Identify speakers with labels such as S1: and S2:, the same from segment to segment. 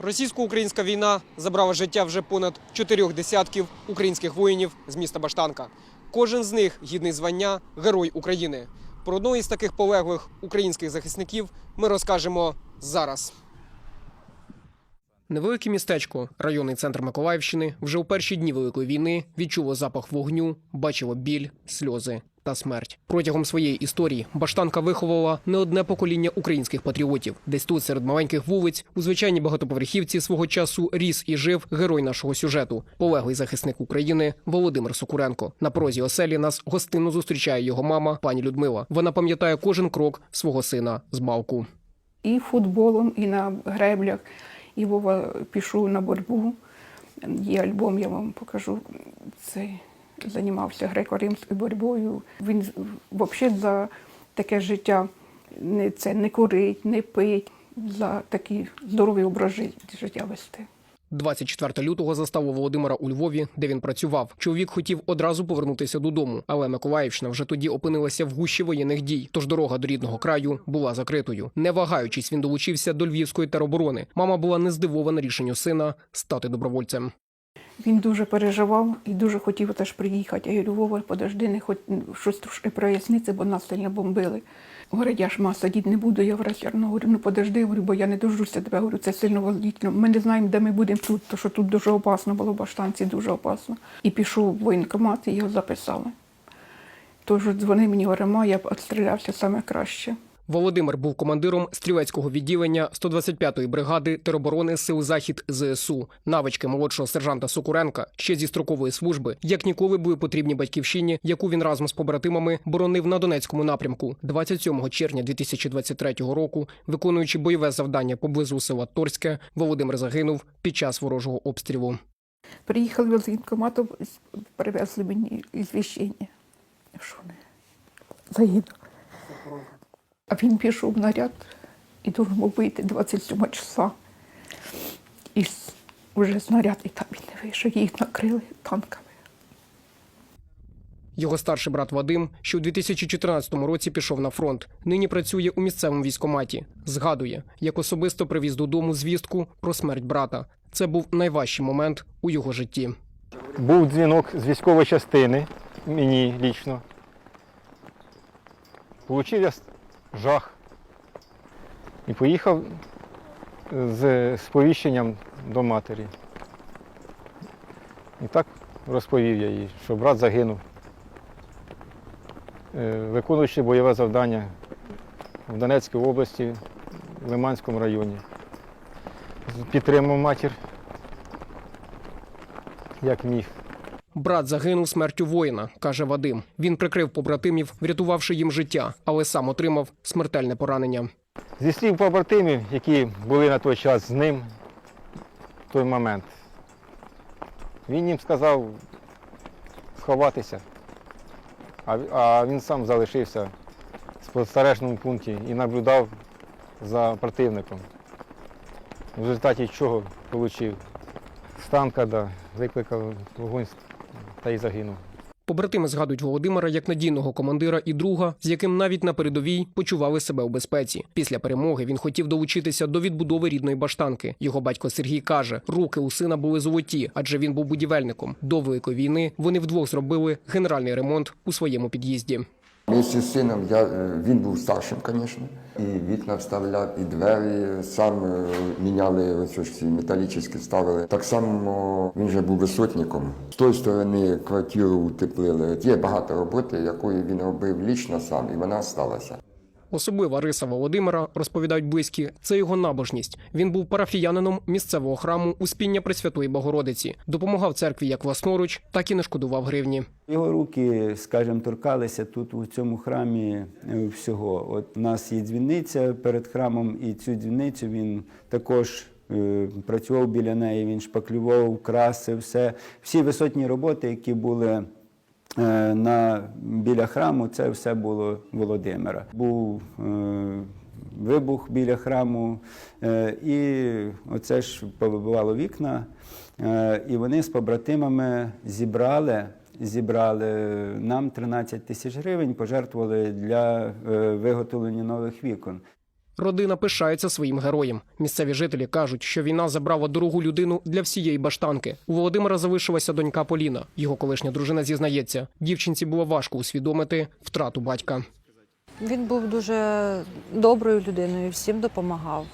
S1: Російсько-українська війна забрала життя вже понад чотирьох десятків українських воїнів з міста Баштанка. Кожен з них гідний звання Герой України. Про одного із таких полеглих українських захисників ми розкажемо зараз. Невелике містечко, районний центр Миколаївщини, вже у перші дні Великої війни відчуло запах вогню, бачило біль, сльози та смерть. Протягом своєї історії Баштанка виховувала не одне покоління українських патріотів. Десь тут, серед маленьких вулиць, у звичайній багатоповерхівці свого часу ріс і жив герой нашого сюжету, полеглий захисник України Володимир Сокуренко. На прозі оселі нас гостинно зустрічає його мама, пані Людмила. Вона пам'ятає кожен крок свого сина з балку.
S2: і футболом, і на греблях. І Вова пішов на боротьбу. Є альбом, я вам покажу. Цей займався греко-римською боротьбою. Він взагалі за таке життя не, це, не курить, не пить, за такий здоровий образ життя вести.
S1: 24 лютого застало Володимира у Львові, де він працював. Чоловік хотів одразу повернутися додому, але Миколаївщина вже тоді опинилася в гущі воєнних дій. Тож дорога до рідного краю була закритою. Не вагаючись, він долучився до львівської тероборони. Мама була не здивована рішенню сина стати добровольцем.
S2: Він дуже переживав і дуже хотів теж приїхати. Я говорю, Вова, подожди, не хоч щось трошки проясниться, бо нас сильно бомбили. Говорить, я ж ма садіть не буду, я врачарно говорю, ну подожди, говорю, бо я не дождуся тебе, говорю, це сильно волнительно. Ми не знаємо, де ми будемо тут, тому що тут дуже опасно було, в баштанці дуже опасно. І пішов в воєнкомат, і його записали. Тож дзвони мені, говорить, ма, я б відстрілявся саме краще.
S1: Володимир був командиром стрілецького відділення 125-ї бригади тероборони Сил Захід ЗСУ. Навички молодшого сержанта Сокуренка ще зі строкової служби, як ніколи були потрібні батьківщині, яку він разом з побратимами боронив на Донецькому напрямку. 27 червня 2023 року, виконуючи бойове завдання поблизу села Торське, Володимир загинув під час ворожого обстрілу.
S2: Приїхали з воєнкомату, привезли мені звіщення. Загинув. А він пішов на ряд і должен був вийти 27 числа. І вже снаряд, і там він не вийшов, їх накрили танками.
S1: Його старший брат Вадим, що у 2014 році пішов на фронт, нині працює у місцевому військкоматі. Згадує, як особисто привіз додому звістку про смерть брата. Це був найважчий момент у його житті.
S3: Був дзвінок з військової частини, мені лічно. Получив я жах. І поїхав з сповіщенням до матері. І так розповів я їй, що брат загинув, Е, виконуючи бойове завдання в Донецькій області, в Лиманському районі. Підтримав матір, як міг.
S1: Брат загинув смертю воїна, каже Вадим. Він прикрив побратимів, врятувавши їм життя, але сам отримав смертельне поранення.
S3: Зі слів побратимів, які були на той час з ним в той момент, він їм сказав сховатися, а, він сам залишився в спостережному пункті і наблюдав за противником. В результаті чого отримав станка, да, викликав вогонь та й загинув.
S1: Побратими згадують Володимира як надійного командира і друга, з яким навіть на передовій почували себе у безпеці. Після перемоги він хотів долучитися до відбудови рідної баштанки. Його батько Сергій каже, руки у сина були золоті, адже він був будівельником. До великої війни вони вдвох зробили генеральний ремонт у своєму під'їзді.
S4: Вместе з сином я, е, він був старшим, звісно. І вікна вставляв, і двері сам е, міняли, ось ці металічні ставили. Так само він же був висотником. З тої сторони квартиру утеплили. Є багато роботи, якої він робив лічно сам, і вона сталася.
S1: Особлива риса Володимира, розповідають близькі, це його набожність. Він був парафіянином місцевого храму Успіння Пресвятої Богородиці, допомагав церкві як власноруч, так і не шкодував гривні.
S5: Його руки, скажімо, торкалися тут у цьому храмі е, всього. От у нас є дзвіниця перед храмом, і цю дзвіницю він також е, працював біля неї. Він шпаклював, красив все. Всі висотні роботи, які були на, біля храму, це все було Володимира. Був е, вибух біля храму, е, і оце ж повибивало вікна. Е, І вони з побратимами зібрали, зібрали нам 13 тисяч гривень, пожертвували для е, виготовлення нових вікон.
S1: Родина пишається своїм героєм. Місцеві жителі кажуть, що війна забрала дорогу людину для всієї баштанки. У Володимира залишилася донька Поліна. Його колишня дружина зізнається, дівчинці було важко усвідомити втрату батька.
S6: Він був дуже доброю людиною, всім допомагав.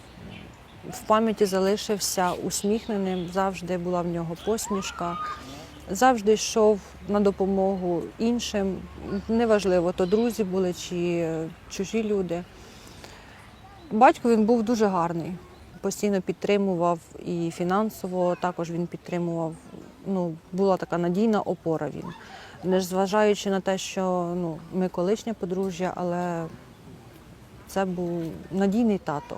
S6: В пам'яті залишився усміхненим, завжди була в нього посмішка, завжди йшов на допомогу іншим. Неважливо, то друзі були чи чужі люди. Батько він був дуже гарний, постійно підтримував і фінансово також він підтримував. Ну, була така надійна опора він. Незважаючи на те, що ну, ми колишнє подружжя, але це був надійний тато.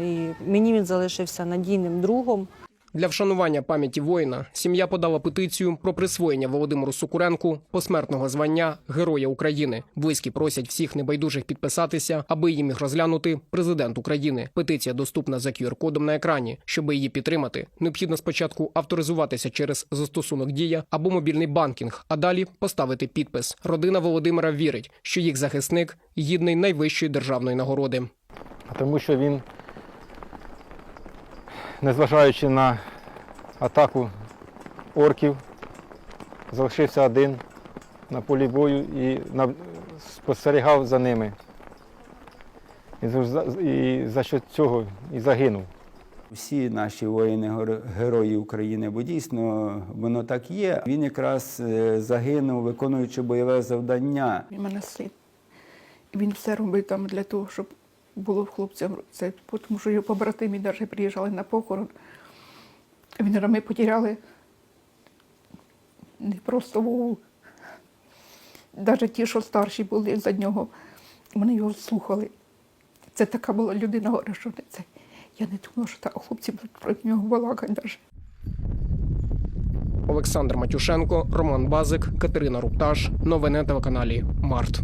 S6: І мені він залишився надійним другом.
S1: Для вшанування пам'яті воїна сім'я подала петицію про присвоєння Володимиру Сукуренку посмертного звання Героя України. Близькі просять всіх небайдужих підписатися, аби її міг розглянути президент України. Петиція доступна за QR-кодом на екрані. Щоб її підтримати, необхідно спочатку авторизуватися через застосунок Дія або мобільний банкінг, а далі поставити підпис. Родина Володимира вірить, що їх захисник гідний найвищої державної нагороди.
S3: Тому що він, незважаючи на атаку орків, залишився один на полі бою і на- спостерігав за ними. І за, і за що цього і загинув.
S5: Всі наші воїни герої України, бо дійсно воно так є. Він якраз е, загинув, виконуючи бойове завдання.
S2: Він мене син. І він все робив там для того, щоб було хлопцям це, тому що його побратимі навіть приїжджали на похорон. Він ми потеряли не просто Вову. Навіть ті, що старші були за нього, вони його слухали. Це така була людина, говорю, що не це. Я не думала, що так хлопці будуть про нього балакати навіть.
S1: Олександр Матюшенко, Роман Базик, Катерина Рупташ. Новини на телеканалі Март.